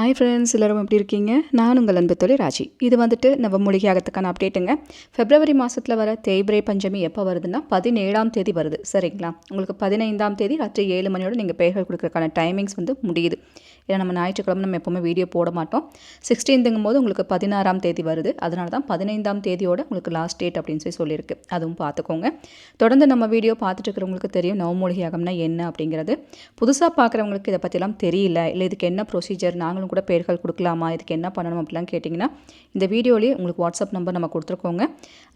Hi friends எல்லோரும் எப்படி இருக்கீங்க? நான் உங்கள் அன்பு தொழில் ராஜி. இது வந்துட்டு நம்ம மூலிகையாகத்துக்கான அப்டேட்டுங்க ஃபெப்ரவரி மாதத்தில் வர தேய்பிரை பஞ்சமி எப்போ வருதுன்னா பதினேழாம் தேதி வருது. சரிங்களா? உங்களுக்கு பதினைந்தாம் தேதி ராத்திரி ஏழு மணியோட நீங்கள் பெயர்கள் கொடுக்குறக்கான டைமிங்ஸ் வந்து முடியுது. ஏன்னா நம்ம ஞாயிற்றுக்கிழமை நம்ம எப்போவுமே வீடியோ போட மாட்டோம். சிக்ஸ்டீன்த்துங்கும் போது உங்களுக்கு பதினாறாம் தேதி வருது. அதனால தான் பதினைந்தாம் தேதியோட உங்களுக்கு லாஸ்ட் டேட் அப்படின்னு சொல்லி சொல்லியிருக்கு. அதுவும் பார்த்துக்கோங்க. தொடர்ந்து நம்ம வீடியோ பார்த்துட்டு இருக்கிறவங்களுக்கு தெரியும் நவமூலிகையாகம்னா என்ன அப்படிங்கிறது. புதுசாக பார்க்குறவங்களுக்கு இதை பற்றிலாம் தெரியல. இல்லை இதுக்கு என்ன ப்ரொசீஜர் நாங்களும் கூட பேர்கள் கொடுக்கலாமா? இதுக்கு என்ன பண்ணணும் அப்படிலாம் கேட்டிங்கன்னா இந்த வீடியோலேயே உங்களுக்கு வாட்ஸ்அப் நம்பர் நம்ம கொடுத்துருக்கோங்க.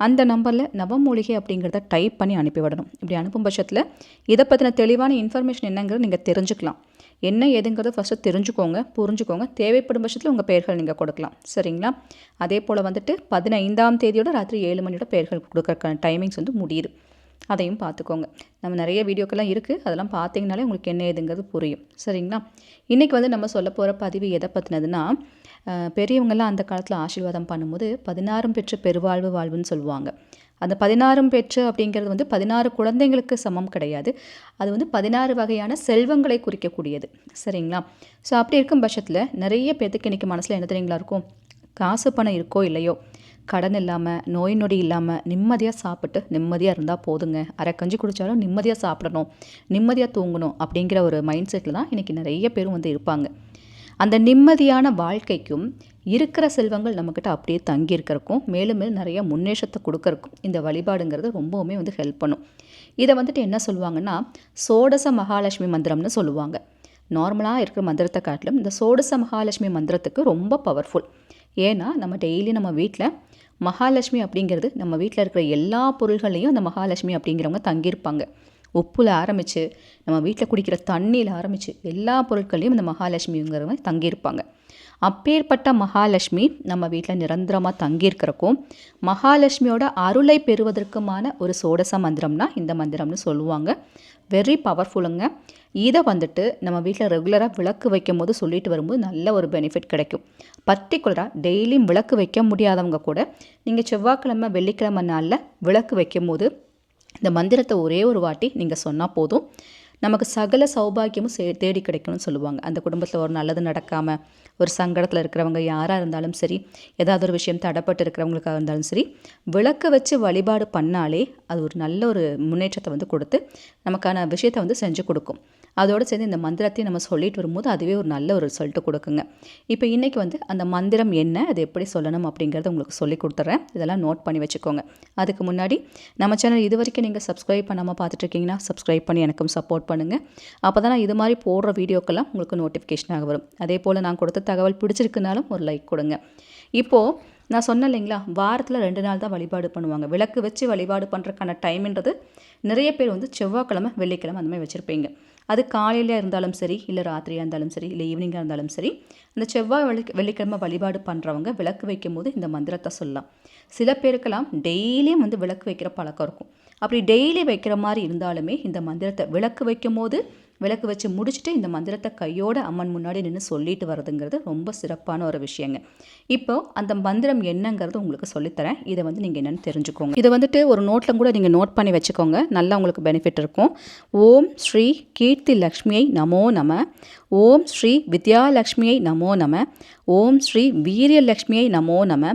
அந்த நம்பரில் நவமூலிகை அப்படிங்கிறத டைப் பண்ணி அனுப்பிவிடணும் இப்படி அனுப்பும் பட்சத்தில் இதை பற்றின தெளிவான இன்ஃபர்மேஷன் என்னங்கிறது நீங்கள் தெரிஞ்சுக்கலாம். என்ன ஏதுங்கிறத ஃபஸ்ட்டு தெரிஞ்சுக்கோங்க புரிஞ்சுக்கோங்க. தேவைப்படும் பட்சத்தில் உங்கள் பெயர்கள் நீங்கள் கொடுக்கலாம். சரிங்களா? அதே போல் வந்துட்டு பதினைந்தாம் தேதியோட ராத்திரி ஏழு மணியோட பெயர்கள் கொடுக்குற டைமிங்ஸ் வந்து முடியுது. அதையும் பார்த்துக்கோங்க. நம்ம நிறைய வீடியோக்கெல்லாம் இருக்குது அதெல்லாம் பார்த்தீங்கனாலே உங்களுக்கு என்ன ஏதுங்கிறது புரியும். சரிங்களா? இன்றைக்கி வந்து நம்ம சொல்ல போகிற பதிவு எதை பற்றினதுன்னா பெரியவங்கள்லாம் அந்த காலத்தில் ஆசீர்வாதம் பண்ணும்போது பதினாறும் பெற்ற பெருவாழ்வு வாழ்வுன்னு சொல்லுவாங்க. அந்த பதினாறும் பெற்று அப்படிங்கிறது வந்து பதினாறு குழந்தைங்களுக்கு சமம் கிடையாது. அது வந்து பதினாறு வகையான செல்வங்களை குறிக்கக்கூடியது. சரிங்களா? ஸோ அப்படி இருக்கும் பட்சத்தில் நிறைய பேத்துக்கு இன்றைக்கி மனசில் என்ன தெரியுங்களா இருக்கும்? காசு பணம் இருக்கோ இல்லையோ? கடன் இல்லாமல் நோய் நொடி இல்லாமல் நிம்மதியாக சாப்பிட்டு நிம்மதியாக இருந்தால் போதுங்க. அரை கஞ்சி குடித்தாலும் நிம்மதியாக சாப்பிடணும் நிம்மதியாக தூங்கணும் அப்படிங்கிற ஒரு மைண்ட் செட்டில் தான் இன்றைக்கி நிறைய பேரும் வந்து இருப்பாங்க. அந்த நிம்மதியான வாழ்க்கைக்கும் இருக்கிற செல்வங்கள் நம்மக்கிட்ட அப்படியே தங்கி இருக்கிறக்கும் மேலும் மேலும் நிறைய முன்னேற்றத்தை கொடுக்கறக்கும் இந்த வழிபாடுங்கிறது ரொம்பவுமே வந்து ஹெல்ப் பண்ணும். இதை வந்துட்டு என்ன சொல்லுவாங்கன்னா சோடச மகாலட்சுமி மந்திரம்னு சொல்லுவாங்க. நார்மலாக இருக்கிற மந்திரத்தை காட்டிலும் இந்த சோடச மகாலட்சுமி மந்திரத்துக்கு ரொம்ப பவர்ஃபுல் ஏன்னா நம்ம டெய்லி நம்ம வீட்டில் மகாலட்சுமி அப்படிங்கிறது நம்ம வீட்டில் இருக்கிற எல்லா பொருள்களையும் அந்த மகாலட்சுமி அப்படிங்கிறவங்க தங்கியிருப்பாங்க. உப்பில் ஆரம்பித்து நம்ம வீட்டில் குடிக்கிற தண்ணியில் ஆரம்பித்து எல்லா பொருட்களையும் இந்த மகாலட்சுமிங்கிறவங்க தங்கியிருப்பாங்க. அப்பேற்பட்ட மகாலட்சுமி நம்ம வீட்டில் நிரந்தரமாக தங்கியிருக்கிறக்கும் மகாலட்சுமியோட அருளை பெறுவதற்குமான ஒரு சோடச மந்திரம்னா இந்த மந்திரம்னு சொல்லுவாங்க. வெரி பவர்ஃபுல்லுங்க இதை வந்துட்டு நம்ம வீட்டில் ரெகுலராக விளக்கு வைக்கும் போது சொல்லிட்டு வரும்போது நல்ல ஒரு பெனிஃபிட் கிடைக்கும். பர்டிகுலராக டெய்லியும் விளக்கு வைக்க முடியாதவங்க கூட நீங்கள் செவ்வாய்க்கிழமை வெள்ளிக்கிழமை நாளில் விளக்கு வைக்கும் போது இந்த மந்திரத்தை ஒரே ஒரு வாட்டி நீங்கள் சொன்னால் போதும். நமக்கு சகல சௌபாகியமும் சே தேடி கிடைக்கணும்னு சொல்லுவாங்க. அந்த குடும்பத்தில் ஒரு நல்லது நடக்காமல் ஒரு சங்கடத்தில் இருக்கிறவங்க யாராக இருந்தாலும் சரி ஏதாவது ஒரு விஷயம் தடப்பட்டு இருக்கிறவங்களுக்காக இருந்தாலும் சரி விளக்க வச்சு வழிபாடு பண்ணாலே அது ஒரு நல்ல ஒரு முன்னேற்றத்தை வந்து கொடுத்து நமக்கான விஷயத்தை வந்து செஞ்சு கொடுக்கும். அதோடு சேர்ந்து இந்த மந்திரத்தையும் நம்ம சொல்லிட்டு வரும்போது அதுவே ஒரு நல்ல ஒரு ரிசல்ட்டு கொடுக்குங்க. இப்போ இன்றைக்கி வந்து அந்த மந்திரம் என்ன அது எப்படி சொல்லணும் அப்படிங்கிறத உங்களுக்கு சொல்லி கொடுத்துட்றேன் இதெல்லாம் நோட் பண்ணி வச்சுக்கோங்க. அதுக்கு முன்னாடி நம்ம சேனல் இது வரைக்கும் நீங்கள் சப்ஸ்கிரைப் பண்ணாமல் பார்த்துட்ருக்கீங்கன்னா சப்ஸ்கிரைப் பண்ணி எனக்கும் சப்போர்ட் பண்ணுங்கள் அப்போ தான் நான் இது மாதிரி போடுற வீடியோக்கெல்லாம் உங்களுக்கு நோட்டிஃபிகேஷனாக வரும். அதே போல் நான் கொடுத்த தகவல் பிடிச்சிருக்குனாலும் ஒரு லைக் கொடுங்க. இப்போது நான் சொன்னேன் இல்லைங்களா வாரத்தில் ரெண்டு நாள் தான் வழிபாடு பண்ணுவாங்க. விளக்கு வச்சு வழிபாடு பண்ணுறதுக்கான டைம்ன்றது நிறைய பேர் வந்து செவ்வாய்க்கிழமை வெள்ளிக்கிழமை அந்த மாதிரி வச்சுருப்பீங்க. அது காலையில் இருந்தாலும் சரி இல்லை ராத்திரியாக இருந்தாலும் சரி இல்லை ஈவினிங்காக இருந்தாலும் சரி அந்த செவ்வாய் வெள்ளி வெள்ளிக்கிழமை வழிபாடு பண்ணுறவங்க விளக்கு வைக்கும் போது இந்த மந்திரத்தை சொல்லலாம். சில பேருக்கெல்லாம் டெய்லியும் வந்து விளக்கு வைக்கிற பழக்கம் இருக்கும். அப்படி டெய்லி வைக்கிற மாதிரி இருந்தாலுமே இந்த மந்திரத்தை விளக்கு வைக்கும் போது விளக்கு வச்சு முடிச்சுட்டு இந்த மந்திரத்தை கையோட அம்மன் முன்னாடி நின்று சொல்லிட்டு வரதுங்கிறது ரொம்ப சிறப்பான ஒரு விஷயங்க. இப்போ அந்த மந்திரம் என்னங்கிறது உங்களுக்கு சொல்லித்தரேன். இதை வந்து நீங்கள் என்னென்னு தெரிஞ்சுக்கோங்க. இதை வந்துட்டு ஒரு நோட்டில் கூட நீங்கள் நோட் பண்ணி வச்சுக்கோங்க. நல்லா உங்களுக்கு பெனிஃபிட் இருக்கும். ஓம் ஸ்ரீ கீர்த்தி லக்ஷ்மியை நமோ நம. ஓம் ஸ்ரீ வித்யாலக்ஷ்மியை நமோ நம. ஓம் ஸ்ரீ வீரியலக்ஷ்மியை நமோ நம.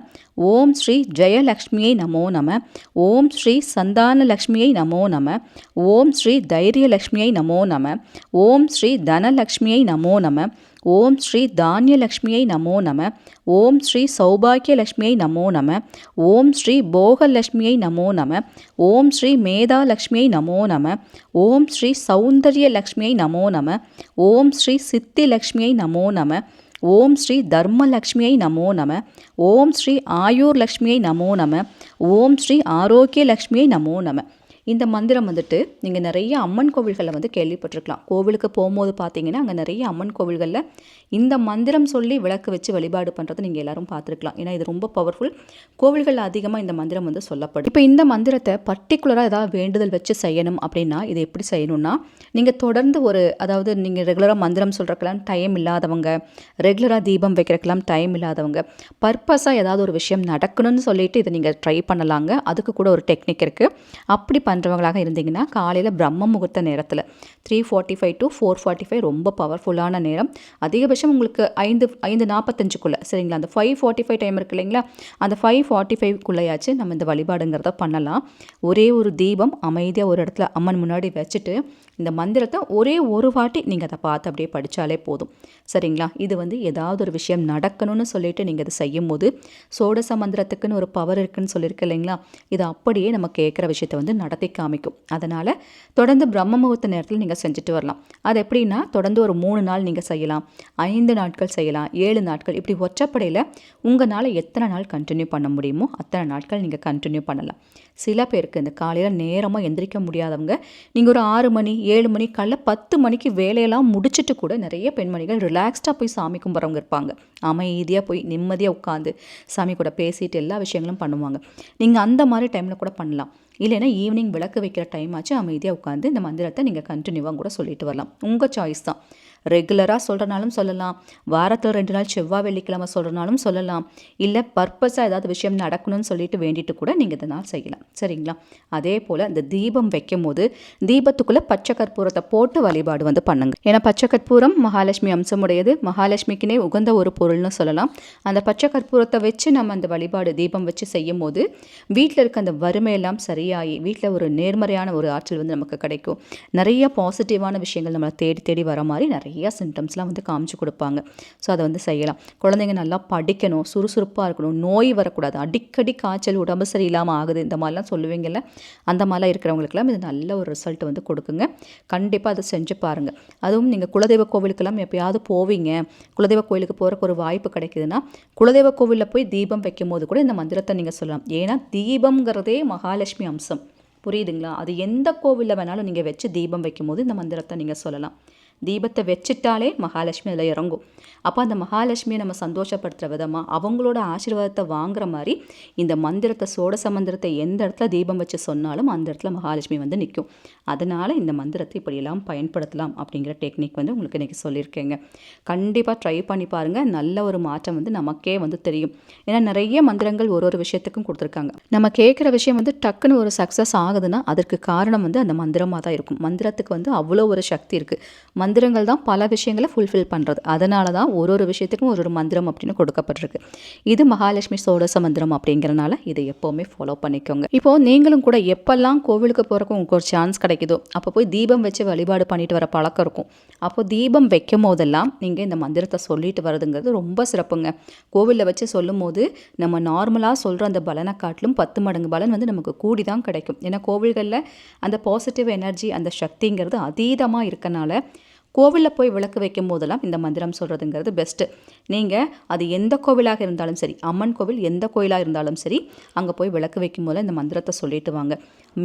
ஓம் ஸ்ரீ ஜெயலக்ஷ்மியை நமோ நம. ஓம் ஸ்ரீ சந்தானலக்ஷ்மியை நமோ நம. ஓம் ஸ்ரீ தைரியலக்ஷ்மியை நமோ நம. ஓம் ஸ்ரீ தனலக்ஷ்மியை நமோ நம ஓம் ஸ்ரீ தானியலக்ஷ்மியை நமோ நம ஓம் ஸ்ரீ சௌபாகியலக்ஷ்மியை நமோ நம ஓம் ஸ்ரீ போகலக்ஷ்மியை நமோ நம ஓம் ஸ்ரீ மேதாலக்ஷ்மியை நமோ நம ஓம் ஸ்ரீ சௌந்தர்யலக்ஷ்மியை நமோ நம ஓம் ஸ்ரீ சித்திலக்ஷ்மியை நமோ நம ஓம் ஸ்ரீ தர்மலக்ஷ்மியை நமோ நம ஓம் ஸ்ரீ ஆயூர் லக்ஷ்மியை நமோ நம ஓம் ஸ்ரீ ஆரோக்கிய லக்ஷ்மியை நமோ நம இந்த மந்திரம் வந்துட்டு நீங்கள் நிறைய அம்மன் கோவில்களில் வந்து கேள்விப்பட்டிருக்கலாம். கோவிலுக்கு போகும்போது பார்த்தீங்கன்னா அங்கே நிறைய அம்மன் கோவில்களில் இந்த மந்திரம் சொல்லி விளக்கு வச்சு வழிபாடு பண்ணுறதை நீங்கள் எல்லாரும் பார்த்துருக்கலாம். ஏன்னா இது ரொம்ப பவர்ஃபுல் கோவில்களில் அதிகமாக இந்த மந்திரம் வந்து சொல்லப்படும். இப்போ இந்த மந்திரத்தை பர்டிகுலராக ஏதாவது வேண்டுதல் வச்சு செய்யணும் அப்படின்னா இதை எப்படி செய்யணும்னா நீங்கள் தொடர்ந்து ஒரு அதாவது நீங்கள் ரெகுலராக மந்திரம் சொல்கிறக்கெல்லாம் டைம் இல்லாதவங்க ரெகுலராக தீபம் வைக்கிறக்கெல்லாம் டைம் இல்லாதவங்க பர்பஸாக ஏதாவது ஒரு விஷயம் நடக்கணும்னு சொல்லிட்டு இதை நீங்கள் ட்ரை பண்ணலாங்க. அதுக்கு கூட ஒரு டெக்னிக் இருக்குது அப்படி பண்ண பண்ணுறவங்களாக இருந்தீங்கன்னா காலையில் பிரம்ம முகூர்த்த நேரத்தில் three forty five to four forty five ரொம்ப பவர்ஃபுல்லான நேரம். அதிகபட்சம் உங்களுக்கு ஐந்து ஐந்து நாற்பத்தஞ்சுக்குள்ளே சரிங்களா? அந்த ஃபைவ் ஃபார்ட்டி ஃபைவ் டைம் இருக்கு இல்லைங்களா? அந்த ஃபைவ் ஃபார்ட்டி ஃபைவ்க்குள்ளேயாச்சும் நம்ம இந்த வழிபாடுங்கிறத பண்ணலாம். ஒரே ஒரு தீபம் அமைதியாக ஒரு இடத்துல அம்மன் முன்னாடி வச்சுட்டு இந்த மந்திரத்தை ஒரே ஒரு வாட்டி நீங்கள் அதை பார்த்து அப்படியே படித்தாலே போதும். சரிங்களா? இது வந்து ஏதாவது ஒரு விஷயம் நடக்கணும்னு சொல்லிட்டு நீங்கள் அதை செய்யும் போது சோடச மந்திரத்துக்குன்னு ஒரு பவர் இருக்குன்னு சொல்லியிருக்கு இல்லைங்களா? இது அப்படியே நம்ம கேட்குற விஷயத்த வந்து நடத்தி காமிக்கும். அதனால் தொடர்ந்து பிரம்ம முகூர்த்த நேரத்தில் நீங்கள் செஞ்சுட்டு வரலாம். அது எப்படின்னா தொடர்ந்து ஒரு மூணு நாள் நீங்கள் செய்யலாம் ஐந்து நாட்கள் செய்யலாம் ஏழு நாட்கள். இப்படி ஒற்றைப்படையில் உங்களால் எத்தனை நாள் கண்டினியூ பண்ண முடியுமோ அத்தனை நாட்கள் நீங்கள் கண்டினியூ பண்ணலாம். சில பேருக்கு இந்த காலையில் நேரமாக எந்திரிக்க முடியாதவங்க நீங்கள் ஒரு ஆறு மணி ஏழு மணி காலைல பத்து மணிக்கு வேலையெல்லாம் முடிச்சுட்டு கூட நிறைய பெண்மணிகள் ரிலாக்ஸ்டாக போய் சாமி கும்பிட்றவங்க இருப்பாங்க. அமைதியாக போய் நிம்மதியாக உட்காந்து சாமி கூட பேசிட்டு எல்லா விஷயங்களும் பண்ணுவாங்க. நீங்கள் அந்த மாதிரி டைமில் கூட பண்ணலாம். இல்லைன்னா ஈவினிங் விளக்கு வைக்கிற டைம் ஆச்சு அமைதியாக உட்காந்து இந்த மந்திரத்தை நீங்கள் கண்டினியூவாக கூட சொல்லிட்டு வரலாம். உங்கள் சாய்ஸ் தான். ரெகுலராக சொல்கிறனாலும் சொல்லலாம். வாரத்தில் ரெண்டு நாள் செவ்வாய் வெள்ளிக்கிழமை சொல்கிறனாலும் சொல்லலாம். இல்லை பர்பஸாக ஏதாவது விஷயம் நடக்கணும்னு சொல்லிட்டு வேண்டிட்டு கூட நீங்கள் இந்த நாள் செய்யலாம். சரிங்களா? அதே போல் இந்த தீபம் வைக்கும் போது தீபத்துக்குள்ளே பச்சை கற்பூரத்தை போட்டு வழிபாடு வந்து பண்ணுங்க. ஏன்னா பச்சை கற்பூரம் மகாலட்சுமி அம்சமுடையது. மகாலட்சுமிக்குனே உகந்த ஒரு பொருள்னு சொல்லலாம். அந்த பச்சை கற்பூரத்தை வச்சு நம்ம அந்த வழிபாடு தீபம் வச்சு செய்யும் போது வீட்டில் இருக்க அந்த வறுமையெல்லாம் சரியாகி வீட்டில் ஒரு நேர்மறையான ஒரு ஆற்றல் வந்து நமக்கு கிடைக்கும். நிறைய பாசிட்டிவான விஷயங்கள் நம்மளை தேடி தேடி வர மாதிரி நிறைய நிறையா சிம்டம்ஸ்லாம் வந்து காமிச்சு கொடுப்பாங்க. ஸோ அதை வந்து செய்யலாம். குழந்தைங்க நல்லா படிக்கணும் சுறுசுறுப்பாக இருக்கணும் நோய் வரக்கூடாது. அடிக்கடி காய்ச்சல் உடம்பு சரியில்லாமல் ஆகுது இந்த மாதிரிலாம் சொல்லுவீங்கல்ல அந்த மாதிரிலாம் இருக்கிறவங்களுக்குலாம் இது நல்ல ஒரு ரிசல்ட் வந்து கொடுக்குங்க. கண்டிப்பாக அதை செஞ்சு பாருங்கள் அதுவும் நீங்கள் குலதெய்வ கோவிலுக்கெல்லாம் எப்போயாவது போவீங்க. குலதெய்வ கோவிலுக்கு போகிறக்கு ஒரு வாய்ப்பு கிடைக்குதுன்னா குலதெய்வ கோவிலில் போய் தீபம் வைக்கும் போது கூட இந்த மந்திரத்தை நீங்கள் சொல்லலாம். ஏன்னா தீபம்ங்கிறதே மகாலட்சுமி அம்சம். புரியுதுங்களா? அது எந்த கோவிலில் வேணாலும் நீங்கள் வச்சு தீபம் வைக்கும்போது இந்த மந்திரத்தை நீங்கள் சொல்லலாம். தீபத்தை வச்சுட்டாலே மகாலட்சுமி அதில் இறங்கும். அப்போ அந்த மகாலட்சுமியை நம்ம சந்தோஷப்படுத்துகிற விதமாக அவங்களோட ஆசீர்வாதத்தை வாங்குற மாதிரி இந்த மந்திரத்தை சோடச மந்திரத்தை எந்த இடத்துல தீபம் வச்சு சொன்னாலும் அந்த இடத்துல மகாலட்சுமி வந்து நிற்கும் அதனால் இந்த மந்திரத்தை இப்படியெல்லாம் பயன்படுத்தலாம் அப்படிங்கிற டெக்னிக் வந்து உங்களுக்கு இன்றைக்கி சொல்லியிருக்கேங்க. கண்டிப்பாக ட்ரை பண்ணி பாருங்கள் நல்ல ஒரு மாற்றம் வந்து நமக்கே வந்து தெரியும். ஏன்னா நிறைய மந்திரங்கள் ஒரு ஒரு விஷயத்துக்கும் கொடுத்துருக்காங்க. நம்ம கேட்குற விஷயம் வந்து டக்குன்னு ஒரு சக்ஸஸ் ஆகுதுன்னா அதற்கு காரணம் வந்து அந்த மந்திரமாக தான் இருக்கும். மந்திரத்துக்கு வந்து அவ்வளோ ஒரு சக்தி இருக்குது மந்திரங்கள் தான் பல விஷயங்களை ஃபுல்ஃபில் பண்ணுறது அதனால தான் ஒரு ஒரு விஷயத்துக்கும் ஒரு ஒரு மந்திரம் அப்படின்னு கொடுக்கப்பட்டிருக்கு. இது மகாலட்சுமி சோடச மந்திரம் அப்படிங்கிறனால இதை எப்போவுமே ஃபாலோ பண்ணிக்கோங்க. இப்போது நீங்களும் கூட எப்பெல்லாம் கோவிலுக்கு போகிறக்கு உங்களுக்கு ஒரு சான்ஸ் கிடைக்குதோ அப்போ போய் தீபம் வச்சு வழிபாடு பண்ணிட்டு வர பழக்கம் இருக்கும். அப்போ தீபம் வைக்கும் போதெல்லாம் நீங்கள் இந்த மந்திரத்தை சொல்லிட்டு வரதுங்கிறது ரொம்ப சிறப்புங்க. கோவிலில் வச்சு சொல்லும் போது நம்ம நார்மலாக சொல்கிற அந்த பலனை காட்டிலும் பத்து மடங்கு பலன் வந்து நமக்கு கூடி தான் கிடைக்கும். ஏன்னா கோவில்களில் அந்த பாசிட்டிவ் எனர்ஜி அந்த சக்திங்கிறது அதீதமாக இருக்கனால கோவிலில் போய் விளக்கு வைக்கும் போதெல்லாம் இந்த மந்திரம் சொல்கிறதுங்கிறது பெஸ்ட்டு நீங்கள் அது எந்த கோவிலாக இருந்தாலும் சரி அம்மன் கோவில் எந்த கோயிலாக இருந்தாலும் சரி அங்கே போய் விளக்கு வைக்கும் போது இந்த மந்திரத்தை சொல்லிட்டு வாங்க.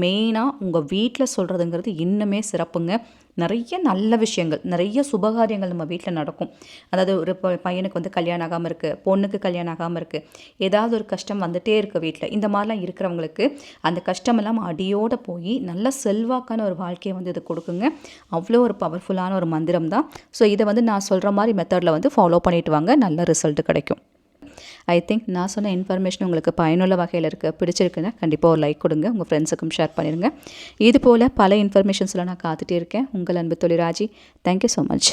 மெயினாக உங்கள் வீட்டில் சொல்கிறதுங்கிறது இன்னுமே சிறப்புங்க. நிறைய நல்ல விஷயங்கள் நிறைய சுபகாரியங்கள் நம்ம வீட்டில் நடக்கும். அதாவது ஒரு பையனுக்கு வந்து கல்யாணம் ஆகாமல் இருக்குது பொண்ணுக்கு கல்யாணம் ஆகாமல் இருக்குது ஏதாவது ஒரு கஷ்டம் வந்துகிட்டே இருக்குது வீட்டில் இந்த மாதிரிலாம் இருக்கிறவங்களுக்கு அந்த கஷ்டமெல்லாம் அடியோடு போய் நல்ல செல்வாக்கான ஒரு வாழ்க்கையை வந்து இது கொடுக்குங்க. அவ்வளோ ஒரு பவர்ஃபுல்லான ஒரு மந்திரம் தான் ஸோ இதை வந்து நான் சொல்கிற மாதிரி மெத்தடில் வந்து ஃபாலோ பண்ணிவிட்டு வாங்க. நல்ல ரிசல்ட் கிடைக்கும். ஐ திங்க் நான் சொன்ன இன்ஃபர்மேஷன் உங்களுக்கு பயனுள்ள வகையில் இருக்குது பிடிச்சிருக்குன்னா கண்டிப்பாக ஒரு லைக் கொடுங்க. உங்கள் ஃப்ரெண்ட்ஸுக்கும் ஷேர் பண்ணிடுங்க இது போல் பல இன்ஃபர்மேஷன்ஸில் நான் காத்துட்டே இருக்கேன். உங்கள் அன்பு தொழிராஜி தேங்க்யூ ஸோ மச்